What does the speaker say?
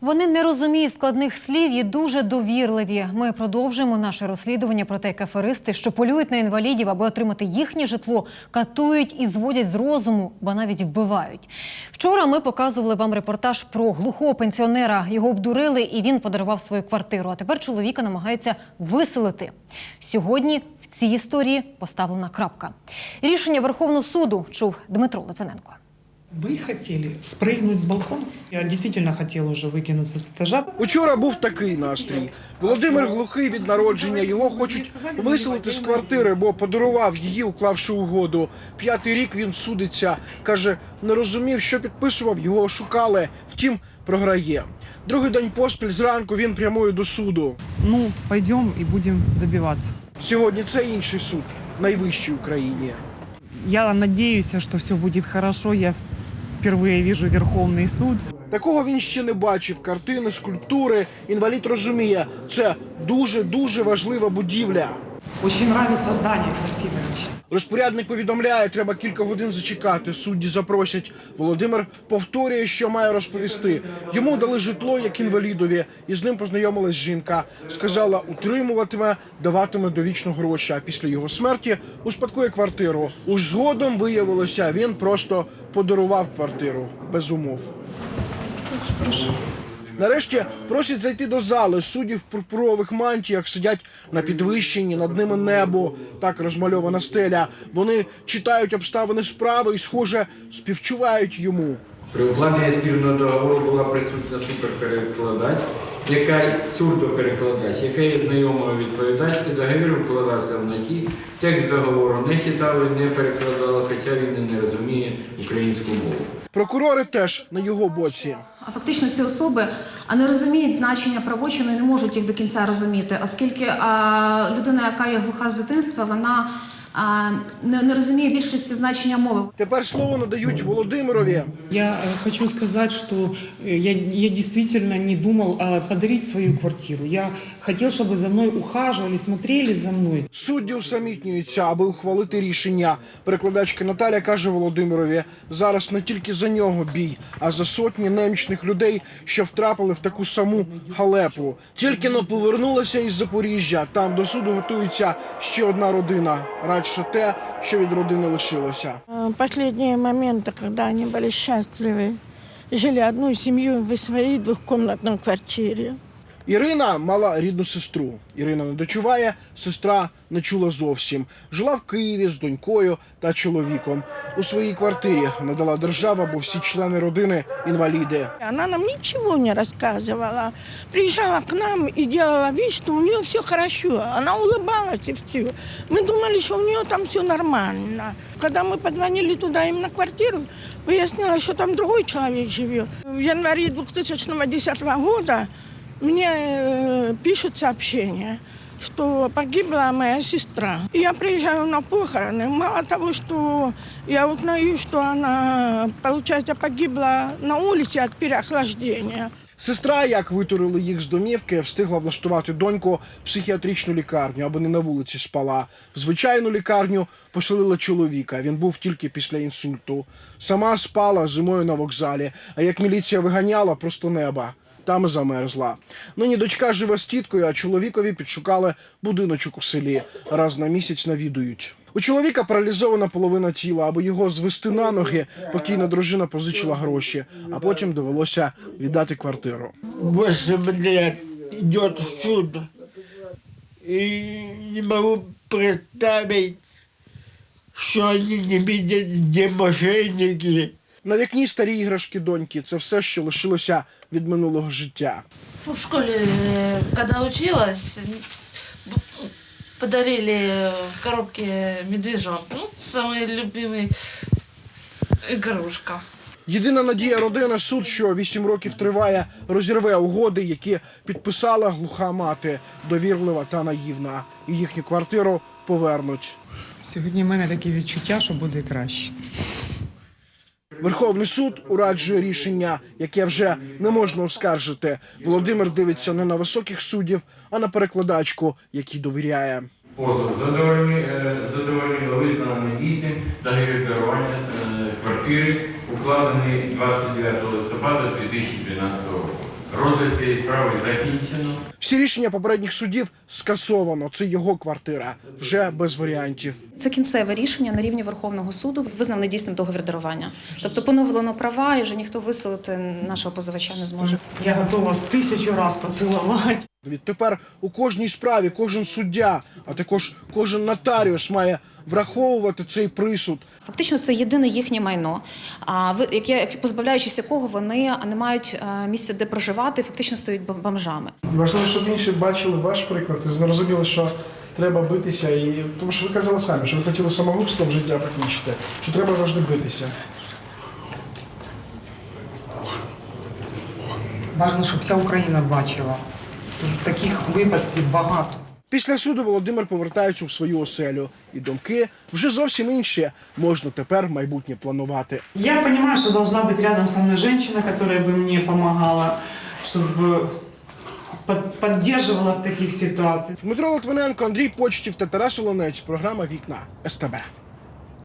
Вони не розуміють складних слів і дуже довірливі. Ми продовжуємо наше розслідування про те, як аферисти, що полюють на інвалідів, аби отримати їхнє житло, катують і зводять з розуму, ба навіть вбивають. Вчора ми показували вам репортаж про глухого пенсіонера. Його обдурили, і він подарував свою квартиру. А тепер чоловіка намагаються виселити. Сьогодні в цій історії поставлена крапка. Рішення Верховного суду чув Дмитро Литвиненко. Вы хотели спрыгнуть с балкона? Я действительно хотела уже выкинуться с этажа. Учора був такий настрій. Володимир глухий від народження. Його хочуть виселити з квартири, бо подарував її, уклавши угоду. П'ятий рік він судиться. каже, не розумів, що підписував. Його шукали. Втім, програє. Другий день поспіль зранку він прямує до суду. Ну, пойдем и будем добиваться. Сьогодні це інший суд, найвищий в Україні. Я надеюсь, что все будет хорошо. Я впервые вижу Верховный суд. Такого він ще не бачив. Картини, скульптури. Інвалід розуміє, це дуже дуже важлива будівля. Очень нравится здание, красивое очень. Розпорядник повідомляє, треба кілька годин зачекати. Судді запросять. Володимир повторює, що має розповісти. Йому дали житло як інвалідові, і з ним познайомилась жінка. Сказала, утримуватиме, даватиме довічно гроші. А після його смерті успадкує квартиру. Уж згодом виявилося, він просто подарував квартиру без умов. Нарешті просять зайти до зали. суддів в пурпурових мантіях сидять на підвищенні, над ними небо, так розмальована стеля. Вони читають обставини справи і, схоже, співчувають йому. При укладенні спільного договору була присутня суперперекладач, яка сурдоперекладач, яка є знайомою відповідачки, договір вкладався вночі, текст договору не читали, не перекладали, хоча він і не розуміє українську мову. Прокурори теж на його боці. А фактично ці особи а, не розуміють значення правочину і не можуть їх до кінця розуміти, оскільки а, людина, яка є глуха з дитинства, вона не, не розуміє більшості значення мови. Тепер слово надають Володимирові. Я э, хочу сказать, что э, я, я действительно не думал а, подарить свою квартиру. Я хотел, чтобы за мной ухаживали, смотрели за мной. Судді усамітнюються, аби ухвалити рішення. Перекладачка Наталя каже Володимирові: зараз не тільки за нього бій, а за сотні немічних людей, що втрапили в таку саму халепу. Тільки но повернулася із Запоріжжя. Там до суду готується ще одна родина. Радше те, що від родини лишилося. Э, Последние моменты, когда они были счастливы, жили одной семьей в своей двухкомнатной квартире. Ірина мала рідну сестру. Ірина не дочуває, сестра не чула зовсім. Жила в Києві з донькою та чоловіком. У своїй квартирі надала держава, бо всі члени родини інваліди. Она нам ничего не рассказывала. Приезжала к нам и делала вид, что у нее все хорошо. Она улыбалась и все. Мы думали, что у нее там все нормально. Когда мы позвонили туда им на квартиру, выяснилось, что там другой человек живет. В январе 2010 года мне э, пишут сообщение, что погибла моя сестра. Я приезжаю на похороны. Мало того, что я узнаю, что она, получается, погибла на улице от переохлаждения. Сестра, як витурили їх з домівки, встигла влаштувати доньку в психіатричну лікарню, аби не на вулиці спала. В звичайну лікарню поселила чоловіка. Він був тільки після інсульту. Сама спала зимою на вокзалі. А як міліція виганяла, просто неба. Там замерзла. Нині дочка живе з тіткою, а чоловікові підшукали будиночок у селі. Раз на місяць навідують. У чоловіка паралізована половина тіла, аби його звести на ноги, покійна дружина позичила гроші, а потім довелося віддати квартиру. 8 лет идет суд. И не могу представить, что они не видят, где мошенники. На вікні старі іграшки доньки. Це все, що лишилося від минулого життя. В школе, э, когда училась, б- подарили в коробке медвежонка. Ну, самый любимый игрушка. Єдина надія родини суд, що вісім років триває, розірве угоди, які підписала глуха мати, довірлива та наївна. І їхню квартиру повернуть. Сьогодні в мене таке відчуття, що буде краще. Верховний суд ураджує рішення, яке вже не можна оскаржити. Володимир дивиться не на високих суддів, а на перекладачку, якій довіряє. Позов задоволені задоволені визнаний недійсним та дарування е, квартири, укладений 29 листопада 2012 року. Розгляд цієї справи закінчено. Всі рішення попередніх судів скасовано. Це його квартира, вже без варіантів. Це кінцеве рішення на рівні Верховного суду визнав недійсним договір дарування. Тобто поновлено права, і вже ніхто виселити нашого позивача не зможе. Я готова з тисячу раз поцеловать. Відтепер у кожній справі кожен суддя, а також кожен нотаріус має враховувати цей присуд. Фактично, це єдине їхнє майно, а ви- яке позбавляючись якого вони не мають е, місця, де проживати, фактично стають бом- бомжами. Важливо, щоб інші бачили ваш приклад і зрозуміли, що треба битися. І тому що ви казали самі, що ви хотіли самогубством життя покінчити, що треба завжди битися. Важно, щоб вся Україна бачила. Тому що Таких випадків багато. Після суду Володимир повертається у свою оселю, і думки вже зовсім інші. Можна тепер майбутнє планувати. Я понимаю, что должна быть рядом со мной женщина, которая бы мне помогала, чтобы под- поддерживала в таких ситуациях. Дмитро Литвиненко, Андрій Почтів та Тарас Олонець. Програма Вікна СТБ.